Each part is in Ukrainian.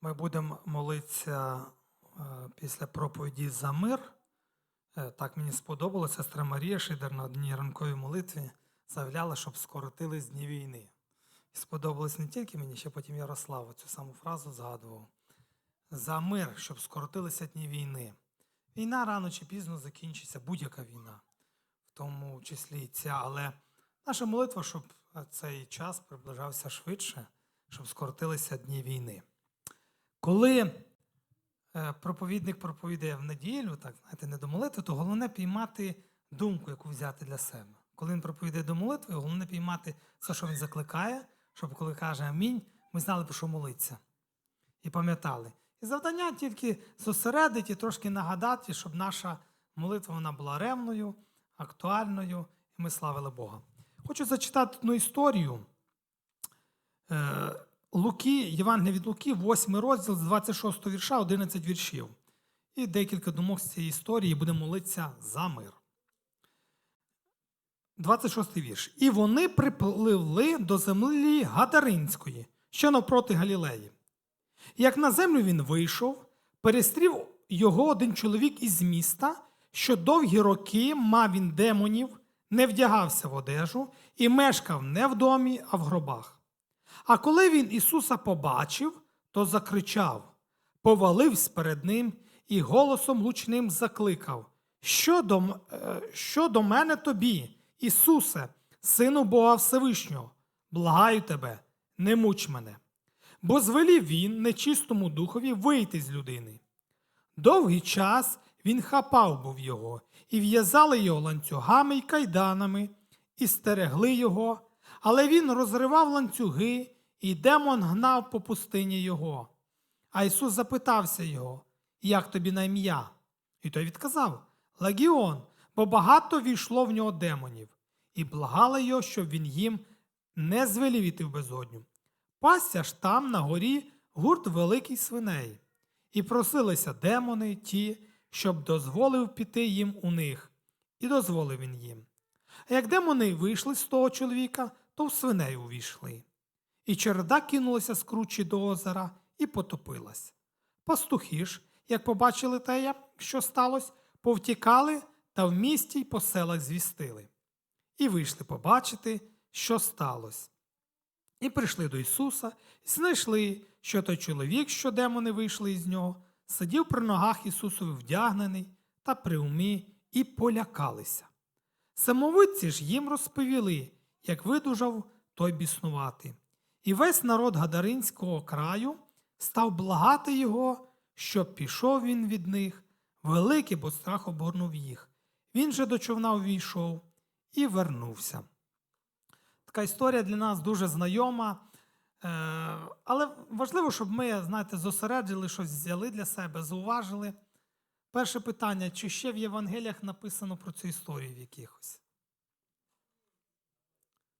Ми будемо молитися е, після проповіді за мир. Е, Так мені сподобалося. Сестра Марія Шидер на одній ранковій молитві заявляла, щоб скоротились дні війни. І сподобалось не тільки мені, ще потім Ярославу цю саму фразу згадував. За мир, щоб скоротилися дні війни. Війна рано чи пізно закінчиться, будь-яка війна, в тому числі і ця. Але наша молитва, щоб е, цей час приближався швидше, щоб скоротилися дні війни. Коли е, проповідник проповідає в неділю, так знаєте, не до молитви, то головне піймати думку, яку взяти для себе. Коли він проповідає до молитви, головне піймати все, що він закликає, щоб коли каже амінь, ми знали, про що молитися. І пам'ятали. І завдання тільки зосередити, трошки нагадати, щоб наша молитва вона була ревною, актуальною, і ми славили Бога. Хочу зачитати одну історію. Луки, Євангелія від Луки, 8 розділ з 26 вірша, 11 віршів. І декілька думок з цієї історії будемо молитися за мир. 26 вірш. І вони припливли до землі Гадаринської, що навпроти Галілеї. Як на землю він вийшов, перестрів його один чоловік із міста, що довгі роки мав він демонів, не вдягався в одежу і мешкав не в домі, а в гробах. А коли він Ісуса побачив, то закричав, повалився перед ним і голосом гучним закликав: Що до, е, що до мене тобі, Ісусе, Сину Бога Всевишнього, благаю тебе, не муч мене. Бо звелів він нечистому духові вийти з людини. Довгий час він хапав був його, і в'язали його ланцюгами й кайданами, і стерегли його, але він розривав ланцюги, і демон гнав по пустині його. А Ісус запитався його, як тобі на ім'я? І той відказав Легіон, бо багато війшло в нього демонів, і благали його, щоб він їм не звелів іти в безодню. Пасся ж там на горі гурт великий свиней, і просилися демони ті, щоб дозволив піти їм у них, і дозволив він їм. А як демони вийшли з того чоловіка, то в свиней увійшли. І череда кинулася з кручі до озера і потопилась. Пастухи ж, як побачили те, що сталося, повтікали та в місті й по селах звістили. І вийшли побачити, що сталося. І прийшли до Ісуса, і знайшли, що той чоловік, що демони вийшли із нього, сидів при ногах Ісусові вдягнений та при умі, і полякалися. Самовидці ж їм розповіли, як видужав той біснувати. І весь народ Гадаринського краю став благати його, щоб пішов він від них, великий, бо страх обгорнув їх. Він же до човна увійшов і вернувся. Така історія для нас дуже знайома. Е, Але важливо, щоб ми, знаєте, зосереджили щось взяли для себе, зауважили. Перше питання: чи ще в Євангеліях написано про цю історію в якихось?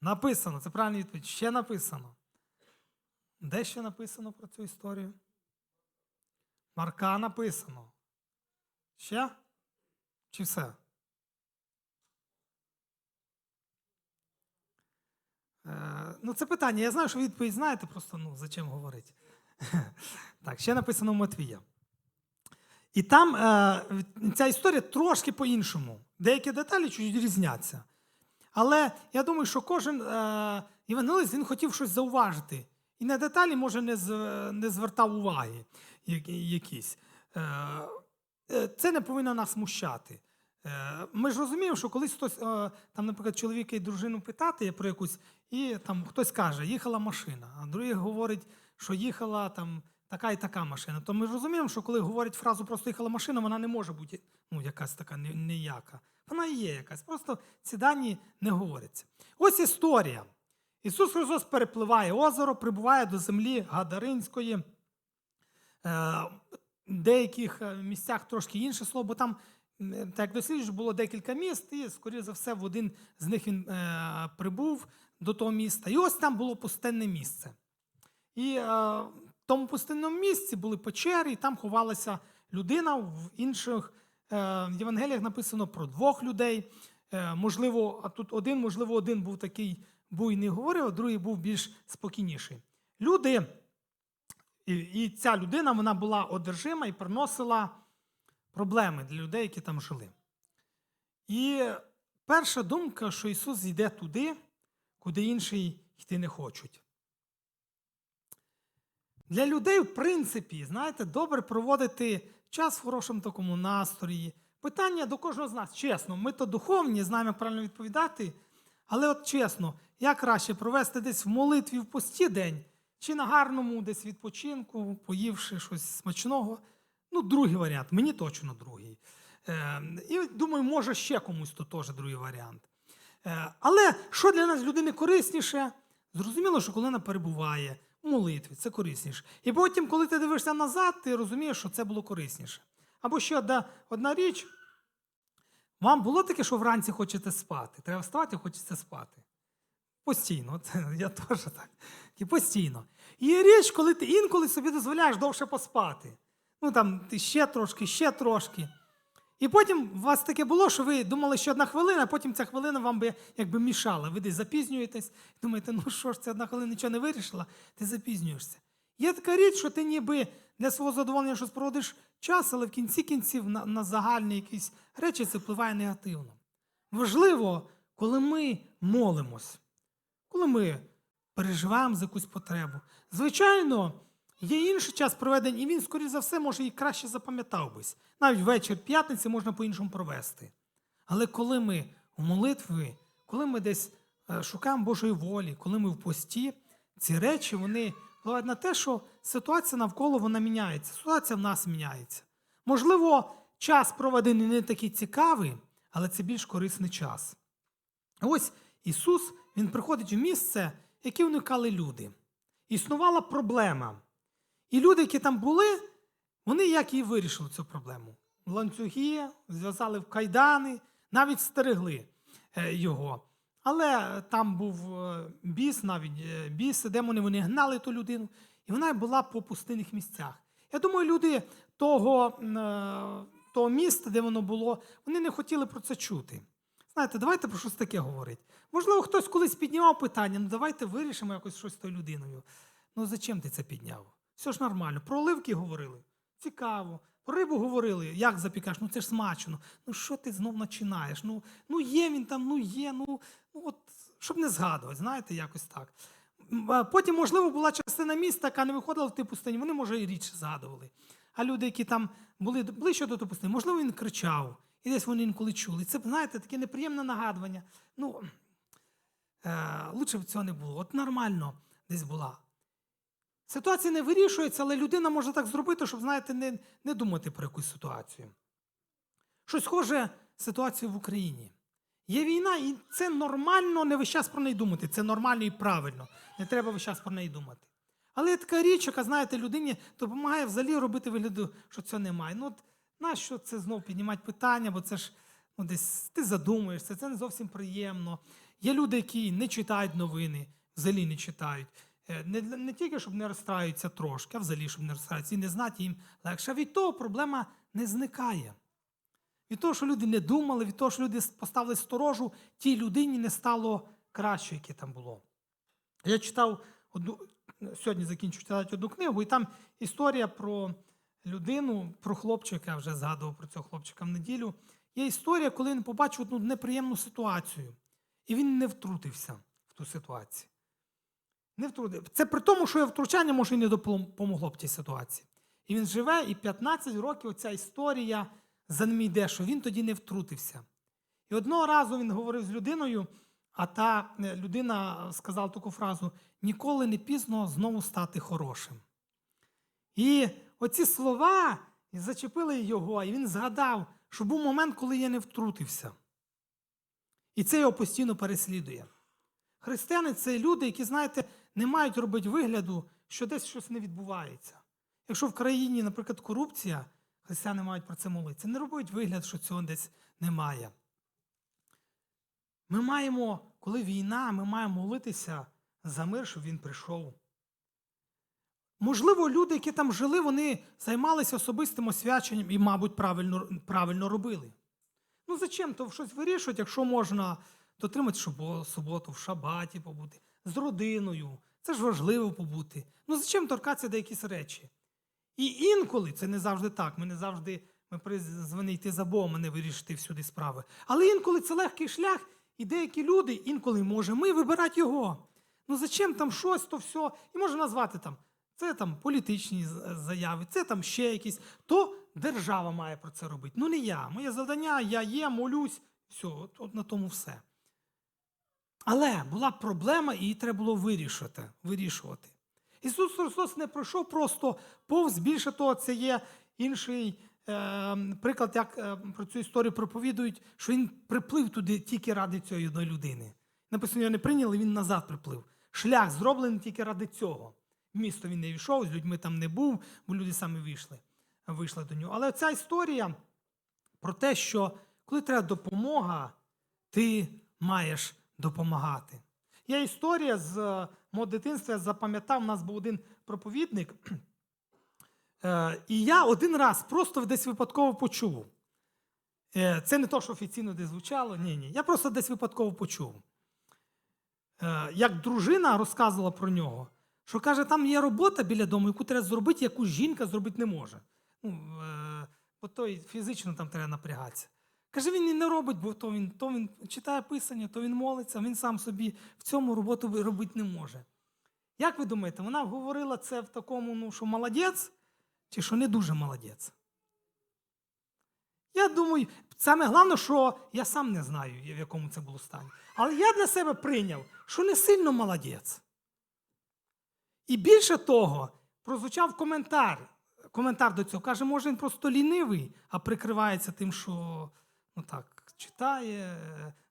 Написано, це правильна відповідь. Ще написано. Де ще написано про цю історію? Марка написано. Ще? Чи все? Е, Ну, це питання. Я знаю, що відповідь знаєте, просто ну, зачем говорити. Так, ще написано Матвія. І там е, ця історія трошки по-іншому. Деякі деталі чуть різняться. Але я думаю, що кожен е, євангелист він хотів щось зауважити. І на деталі, може, не, з, не звертав уваги якісь. Е, е, це не повинно нас смущати. Е, Ми ж розуміємо, що колись хтось, е, там, наприклад, чоловіка і дружину питати про якусь, і там хтось каже, їхала машина, а другий говорить, що їхала там така і така машина. То ми розуміємо, що коли говорять фразу просто їхала машина, вона не може бути ну, якась така ніяка. Вона і є якась. Просто ці дані не говоряться. Ось історія. Ісус Христос перепливає озеро, прибуває до землі Гадаринської. Е, в деяких е, місцях трошки інше слово, бо там, так як досліджую, було декілька міст, і, скоріше за все, в один з них він е, прибув до того міста. І ось там було пустенне місце. І е, тому пустинному місці були печери, і там ховалася людина. В інших е, Євангеліях написано про двох людей. Е, можливо, а тут один, можливо, один був такий буйний говорив, а другий був більш спокійніший. Люди І, ця людина вона була одержима і приносила проблеми для людей, які там жили. І перша думка, що Ісус йде туди, куди інші йти не хочуть. Для людей, в принципі, знаєте, добре проводити час в хорошому такому настрої. Питання до кожного з нас, чесно, ми то духовні, знаємо, як правильно відповідати. Але от чесно, як краще провести десь в молитві в пості день, чи на гарному десь відпочинку, поївши щось смачного. Ну, другий варіант, мені точно другий. Е, і думаю, може ще комусь то теж другий варіант. Е, але що для нас людини корисніше? Зрозуміло, що коли вона перебуває молитві, це корисніше. І потім, коли ти дивишся назад, ти розумієш, що це було корисніше. Або ще одна, одна річ. Вам було таке, що вранці хочете спати. Треба вставати, хочеться спати. Постійно, це я теж так. І постійно. І є річ, коли ти інколи собі дозволяєш довше поспати. Ну там ти ще трошки, ще трошки. І потім у вас таке було, що ви думали, що одна хвилина, а потім ця хвилина вам би якби мішала. Ви десь запізнюєтесь, думаєте, ну що ж, це одна хвилина нічого не вирішила, ти запізнюєшся. Є така річ, що ти ніби для свого задоволення щось проводиш час, але в кінці кінців на, на загальні якісь речі це впливає негативно. Важливо, коли ми молимось, коли ми переживаємо за якусь потребу. Звичайно, є інший час проведення, і він, скоріш за все, може і краще запам'ятав бись. Навіть вечір п'ятниці можна по-іншому провести. Але коли ми у молитві, коли ми десь е, шукаємо Божої волі, коли ми в пості, ці речі вони впливають на те, що ситуація навколо вона міняється, ситуація в нас міняється. Можливо, час проведений не такий цікавий, але це більш корисний час. Ось Ісус Він приходить в місце, яке уникали люди. Існувала проблема. І люди, які там були, вони як і вирішили цю проблему. Ланцюги зв'язали в кайдани, навіть стерегли е, його. Але там був е, біс, навіть е, біси, демони вони гнали ту людину, і вона була по пустинних місцях. Я думаю, люди того, того міста, де воно було, вони не хотіли про це чути. Знаєте, давайте про щось таке говорити. Можливо, хтось колись піднімав питання, ну давайте вирішимо якось щось з тою людиною. Ну зачем ти це підняв? Все ж нормально. Про оливки говорили. Цікаво. Про рибу говорили, як запікаєш, ну це ж смачно. Ну що ти знов починаєш? Ну, ну є він там, ну є, ну, ну от, щоб не згадувати, знаєте, якось так. Потім, можливо, була частина міста, яка не виходила в тій пустині, вони, може, і рідше згадували. А люди, які там були ближче до тої пустині, можливо, він кричав. І десь вони інколи чули. Це, знаєте, таке неприємне нагадування. Ну, е, лучше б цього не було. От нормально десь була. Ситуація не вирішується, але людина може так зробити, щоб, знаєте, не, не думати про якусь ситуацію. Щось схоже ситуацію в Україні. Є війна, і це нормально не весь час про неї думати. Це нормально і правильно. Не треба весь час про неї думати. Але є така річ, яка, знаєте, людині допомагає взагалі робити вигляду, що цього немає. Ну, от нащо це знов піднімати питання, бо це ж ну, десь ти задумуєшся, це не зовсім приємно. Є люди, які не читають новини, взагалі не читають. Е, Не, не тільки, щоб не розстраюються трошки, а взагалі, щоб не розстраюються, і не знати їм легше. Від того проблема не зникає. Від того, що люди не думали, від того, що люди поставили сторожу, тій людині не стало краще, яке там було. Я читав одну, сьогодні закінчу читати одну книгу, і там історія про людину, про хлопчика, я вже згадував про цього хлопчика в неділю. Є історія, коли він побачив одну неприємну ситуацію, і він не втрутився в ту ситуацію. Не втрутив. Це при тому, що втручання може і не допомогло б тій ситуації. І він живе, і 15 років ця історія за ним йде, що він тоді не втрутився. І одного разу він говорив з людиною, а та е, людина сказала таку фразу: ніколи не пізно знову стати хорошим. І оці слова зачепили його, і він згадав, що був момент, коли я не втрутився. І це його постійно переслідує. Християни це люди, які, знаєте, не мають робити вигляду, що десь щось не відбувається. Якщо в країні, наприклад, корупція, християни мають про це молитися. Не робить вигляд, що цього десь немає. Ми маємо, коли війна, ми маємо молитися за мир, щоб він прийшов. Можливо, люди, які там жили, вони займалися особистим освяченням і, мабуть, правильно, правильно робили. Ну, зачем то щось вирішувати, якщо можна дотримати суботу, в шабаті побути, з родиною, Це ж важливо побути. Ну зачем торкатися до якісь речі? І інколи це не завжди так. Ми не завжди ми призвані йти за Богом, а не вирішити всюди справи. Але інколи це легкий шлях, і деякі люди, інколи може, ми вибирати його. Ну зачем там щось, то все. І можна назвати там. Це там політичні заяви, це там ще якісь. То держава має про це робити. Ну не я. Моє завдання, я є, молюсь, все, от, от на тому все. Але була проблема, і її треба було вирішити. вирішувати. Ісус Христос не пройшов просто повз. Більше того, це є інший е, приклад, як е, про цю історію проповідують, що він приплив туди тільки ради цієї одної людини. Написано, його не прийняли, він назад приплив. Шлях зроблений тільки ради цього. В місто він не йшов, з людьми там не був, бо люди самі вийшли, вийшли до нього. Але ця історія про те, що коли треба допомога, ти маєш допомагати. Є історія з е, мого дитинства, я запам'ятав, у нас був один проповідник. Е, І я один раз просто десь випадково почув. Е, Це не то, що офіційно десь звучало, ні, ні. Я просто десь випадково почув. Як дружина розказувала про нього, що каже, там є робота біля дому, яку треба зробити, яку жінка зробити не може. Ну, бо той фізично там треба напрягатися. Каже, він і не робить, бо то він, то він читає писання, то він молиться, він сам собі в цьому роботу робити не може. Як ви думаєте, вона говорила це в такому, ну, що молодець, чи що не дуже молодець? Я думаю, саме головне, що я сам не знаю, в якому це було стані. Але я для себе прийняв, що не сильно молодець. І більше того, прозвучав коментар. Коментар до цього каже, може, він просто лінивий, а прикривається тим, що ну так, читає,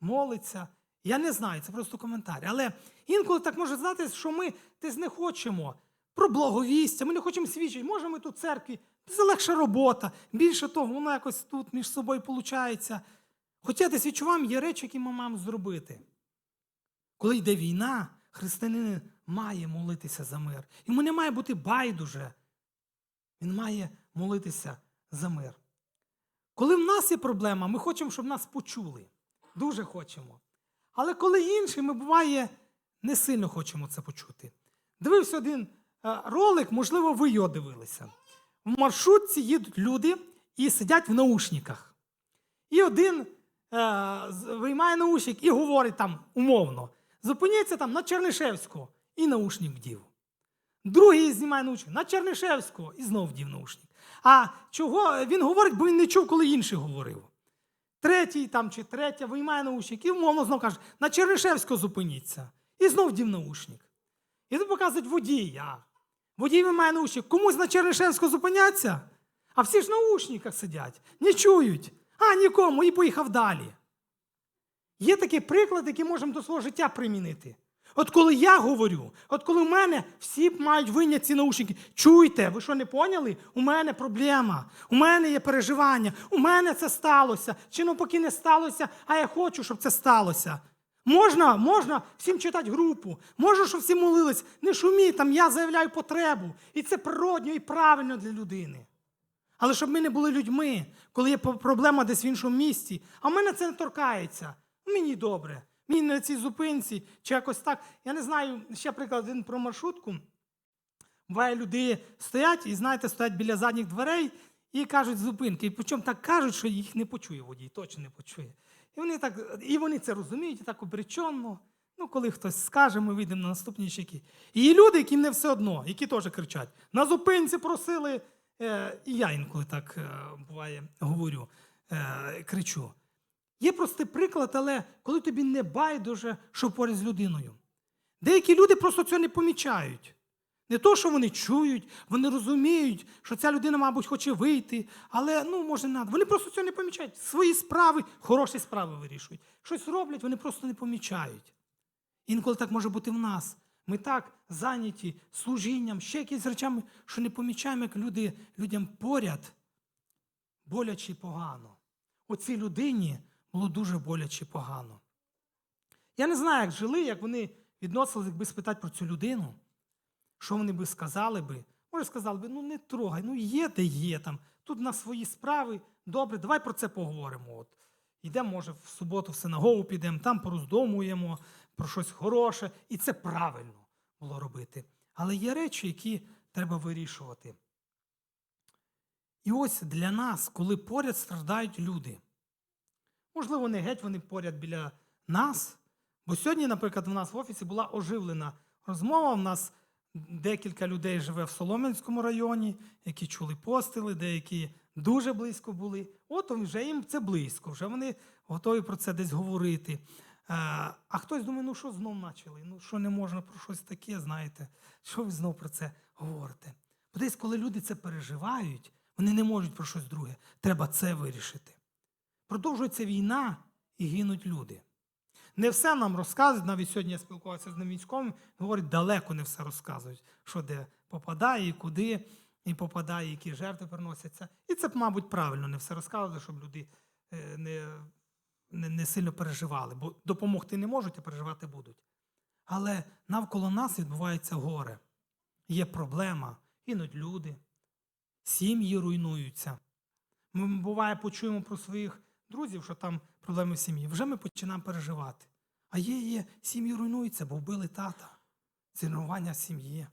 молиться. Я не знаю, це просто коментар. Але інколи так може здати, що ми десь не хочемо про благовістя, ми не хочемо свідчити. Може, ми тут в церкві, це легша робота. Більше того, воно якось тут між собою виходить. Хоча десь відчуваємо, є речі, які ми маємо зробити. Коли йде війна, християнин має молитися за мир. Йому не має бути байдуже. Він має молитися за мир. Коли в нас є проблема, ми хочемо, щоб нас почули. Дуже хочемо. Але коли інші, ми буває не сильно хочемо це почути. Дивився один е, ролик, можливо, ви його дивилися. В маршрутці їдуть люди і сидять в наушниках. І один е, виймає наушник і говорить там умовно: зупиніться там на Чернишевського і наушник вдів. Другий знімає наушник на Чернишевського і знов вдів наушник. А чого він говорить, бо він не чув, коли інший говорив. Третій там чи третя виймає наушник і умовно знов каже, на Чернишевського зупиніться. І знов вдів наушник. І тут показують водія. Водій виймає наушник. Комусь на Чернишевського зупиняться, а всі ж в наушниках сидять, не чують. А нікому і поїхав далі. Є такий приклад, який можемо до свого життя примінити. От коли я говорю, от коли в мене всі мають виняти ці наушники, чуйте, ви що не поняли? У мене проблема, у мене є переживання, у мене це сталося. Чи навпаки не сталося, а я хочу, щоб це сталося. Можна, можна всім читати групу, можна, щоб всі молились. Не шуміть, там я заявляю потребу. І це природньо і правильно для людини. Але щоб ми не були людьми, коли є проблема десь в іншому місці, а в мене це не торкається. Мені добре. Мені на цій зупинці чи якось так. Я не знаю, ще приклад один про маршрутку. Буває, люди стоять і, знаєте, стоять біля задніх дверей і кажуть зупинки. І причому так кажуть, що їх не почує водій, точно не почує. І вони так, і вони це розуміють, і так обреченно. Ну, коли хтось скаже, ми вийдемо на наступні щеки. І є люди, яким не все одно, які теж кричать: на зупинці просили. Е, і я інколи так е, буває говорю, е, кричу. Є простий приклад, але коли тобі не байдуже, що поряд з людиною. Деякі люди просто цього не помічають. Не то, що вони чують, вони розуміють, що ця людина, мабуть, хоче вийти, але ну, може, не треба. Вони просто цього не помічають. Свої справи, хороші справи вирішують. Щось роблять, вони просто не помічають. Інколи так може бути в нас. Ми так зайняті служінням, ще якісь речами, що не помічаємо, як люди, людям поряд боляче і погано. Оцій людині було дуже боляче погано. Я не знаю, як жили, як вони відносилися, якби спитати про цю людину. Що вони би сказали би? Може, сказали би, ну не трогай, ну є де є там. Тут на свої справи. Добре, давай про це поговоримо. От. Йдемо, може, в суботу в синагогу підемо, там пороздумуємо про щось хороше. І це правильно. було робити. Але є речі, які треба вирішувати. І ось для нас, коли поряд страждають люди, можливо, не геть вони поряд біля нас. Бо сьогодні, наприклад, у нас в офісі була оживлена розмова. У нас декілька людей живе в Солом'янському районі, які чули постили, деякі дуже близько були. От вже їм це близько, вже вони готові про це десь говорити. Е, А хтось думає, ну що знов почали? Ну що не можна про щось таке, знаєте, що ви знов про це говорите? Бо десь, коли люди це переживають, вони не можуть про щось друге. Треба це вирішити. Продовжується війна і гинуть люди. Не все нам розказують. Навіть сьогодні я спілкувався з ним військовим, говорить, далеко не все розказують, що де попадає і куди, і попадає, які жертви приносяться. І це, мабуть, правильно не все розказувати, щоб люди е, не, не, не сильно переживали, бо допомогти не можуть, а переживати будуть. Але навколо нас відбувається горе. Є проблема, гинуть люди, сім'ї руйнуються. Ми буває почуємо про своїх друзів, що там проблеми в сім'ї. Вже ми починаємо переживати. А є, є, сім'ї руйнуються, бо вбили тата. Це сім'ї.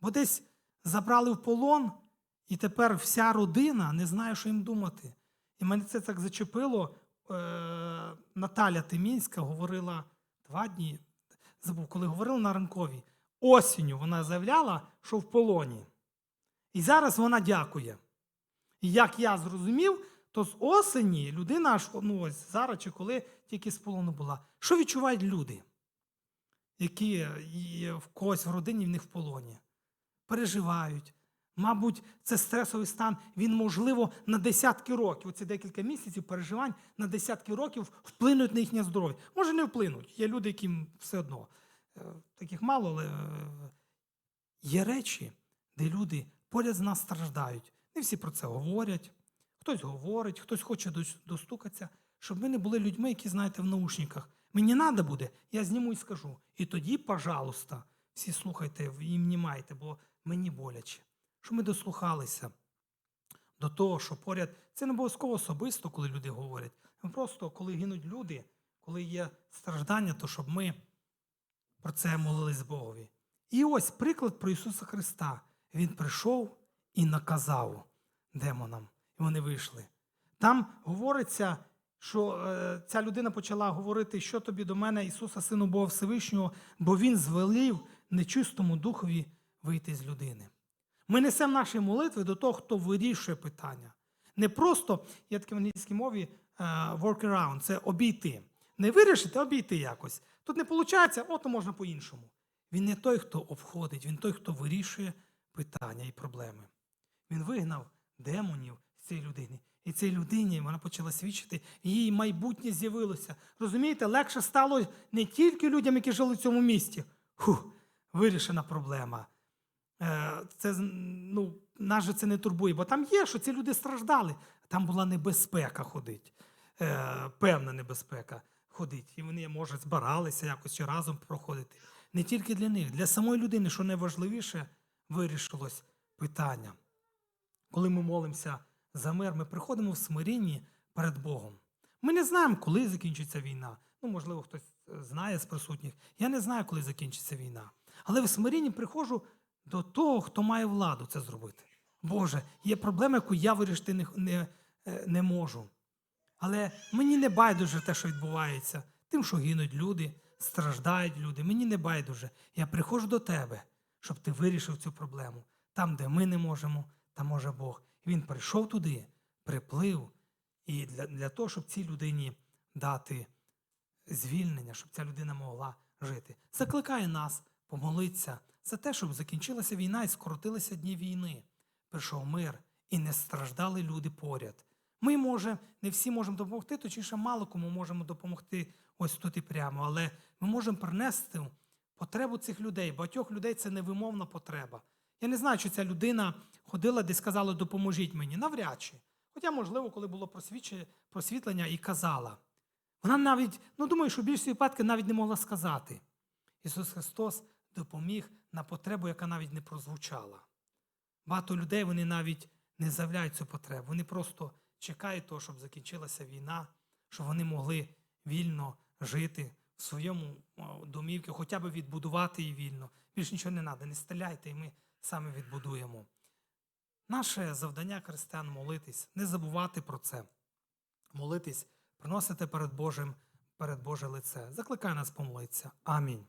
Бо десь забрали в полон, і тепер вся родина не знає, що їм думати. І мене це так зачепило. Е, Наталя Тимінська говорила два дні, забув, коли говорила на ранковій. Осінню вона заявляла, що в полоні. І зараз вона дякує. І як я зрозумів, то з осені людина аж ну, ось зараз чи коли тільки з полону була. Що відчувають люди, які в когось в родині в них в полоні? Переживають. Мабуть, це стресовий стан, він, можливо, на десятки років, оці декілька місяців переживань на десятки років вплинуть на їхнє здоров'я. Може, не вплинуть. Є люди, яким все одно. Е, Таких мало, але е, є речі, де люди поряд з нас страждають. Не всі про це говорять. Хтось говорить, хтось хоче дос- достукатися, щоб ми не були людьми, які, знаєте, в наушниках. Мені треба буде, я зніму і скажу. І тоді, пожалуйста, всі слухайте і внімайте, бо мені боляче. Щоб ми дослухалися до того, що поряд це не обов'язково особисто, коли люди говорять. Просто коли гинуть люди, коли є страждання, то щоб ми про це молились Богові. І ось приклад про Ісуса Христа. Він прийшов і наказав демонам, вони вийшли. Там говориться, що е, ця людина почала говорити, що тобі до мене, Ісуса, Сину Бога Всевишнього, бо Він звелів нечистому духові вийти з людини. Ми несемо наші молитви до того, хто вирішує питання. Не просто, є таке в англійській мові е, work around, це обійти. Не вирішити, а обійти якось. Тут не виходить, от можна по-іншому. Він не той, хто обходить, він той, хто вирішує питання і проблеми. Він вигнав демонів цієї людини. І цій людині вона почала свідчити, її майбутнє з'явилося. Розумієте, легше стало не тільки людям, які жили в цьому місті. Хух, вирішена проблема. Е, Це ну, нас же це не турбує, бо там є, що ці люди страждали. Там була небезпека ходить, е, певна небезпека ходить. І вони, може, збиралися якось разом проходити. Не тільки для них, для самої людини, що найважливіше, вирішилось питання. Коли ми молимося за мир, ми приходимо в смирінні перед Богом. Ми не знаємо, коли закінчиться війна. Ну, можливо, хтось е, знає з присутніх. Я не знаю, коли закінчиться війна. Але в смирінні приходжу до того, хто має владу це зробити. Боже, є проблема, яку я вирішити не, не, е, не можу. Але мені не байдуже те, що відбувається, тим, що гинуть люди, страждають люди. Мені не байдуже. Я приходжу до тебе, щоб ти вирішив цю проблему. Там, де ми не можемо, там може Бог. Він прийшов туди, приплив, і для, для того, щоб цій людині дати звільнення, щоб ця людина могла жити. Закликає нас помолитися за те, щоб закінчилася війна і скоротилися дні війни. Прийшов мир, і не страждали люди поряд. Ми, може, не всі можемо допомогти, точніше, мало кому можемо допомогти ось тут і прямо, але ми можемо принести потребу цих людей. Багатьох людей це невимовна потреба. Я не знаю, чи ця людина ходила десь сказала, допоможіть мені. Навряд чи. Хоча, можливо, коли було просвітлення і казала. Вона навіть, ну думаю, що в більшості випадків навіть не могла сказати. Ісус Христос допоміг на потребу, яка навіть не прозвучала. Багато людей вони навіть не заявляють цю потребу. Вони просто чекають того, щоб закінчилася війна, щоб вони могли вільно жити в своєму домівці, хоча б відбудувати її вільно. Більш нічого не треба, не стріляйте, і ми саме відбудуємо. Наше завдання християн молитись, не забувати про це. Молитись, приносити перед Божим, перед Боже лице. Закликай нас помолитися. Амінь.